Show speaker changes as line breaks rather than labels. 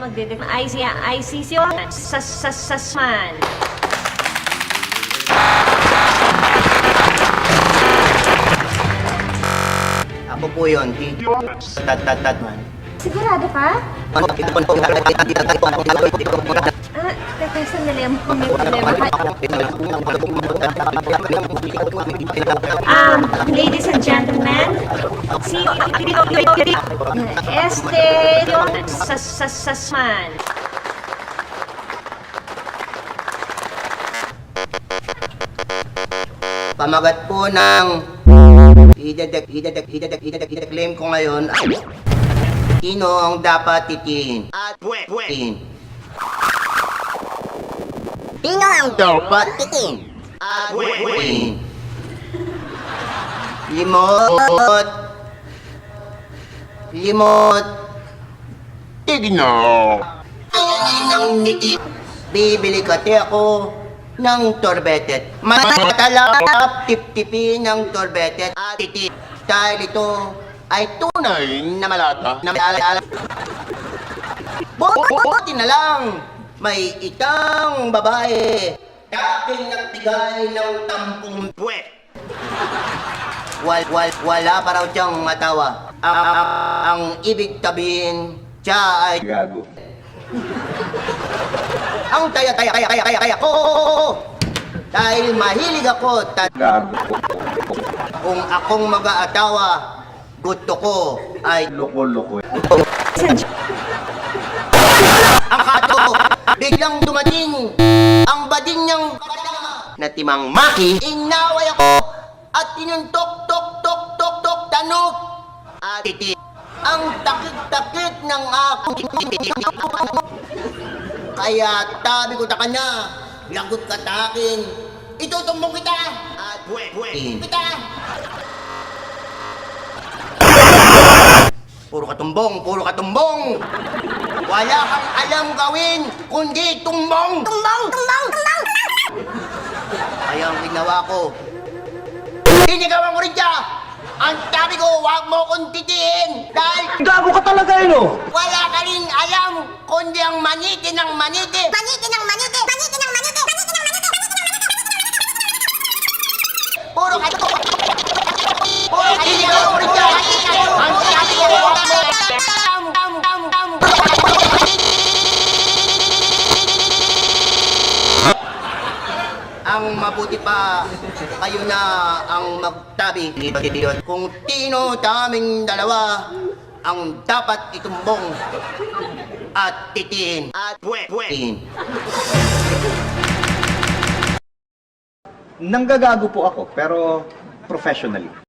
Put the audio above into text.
IC, ICC, sas, sas, sasman.
Ako po yun. Tat tat tat man.
Sigurado ka?
Ano,
Ah, teka, sandali. May problema ka. Um, ladies and gentlemen, Este sas, sasman.
Pamagat po ng idadek, idadek, idadek, idadek, idadek, claim ko ngayon. Sino ang dapat titiin? At pwe. Sino ang dapat titiin? At pwe. Limot. Limot. Tigno. Bibili kati ako ng torbetet. Matalap tip-tipin ng torbetet at titi. Dahil ito ay tunay na malata. Na may Buti na lang, may itang babae. Dating nagbigay ng tampong puwet. Wal, wal, wala pa raw siyang matawa. Ang, ibig sabihin, siya ay
Gago.
ang taya taya kaya kaya kaya kaya ko dahil mahilig ako
Gago.
kung akong mag-aatawa gusto ko ay
Loko-loko.
ang kato biglang dumating ang bading niyang na timang maki inaway ako at tinuntok tok tok tok tok tanok at titi ang takit-takit ng aking kaya tabi ko ta kanya lagot ka ta akin itutumbong kita at pwe pwe kita Puro katumbong, puro katumbong. Wala kang alam gawin, kundi tumbong. Tumbong, tumbong, tumbong. Kaya ang ginawa ko, sinigawan ko rin siya. Ang sabi ko, huwag mo kong titiin. Dahil
Gago ka talaga yun, oh!
wala ka rin alam, kundi ang maniti ng maniti.
Maniti
mabuti pa, kayo na ang magtabi. Kung tino taming dalawa, ang dapat itumbong at titiin at pwe
Nanggagago po ako, pero professionally.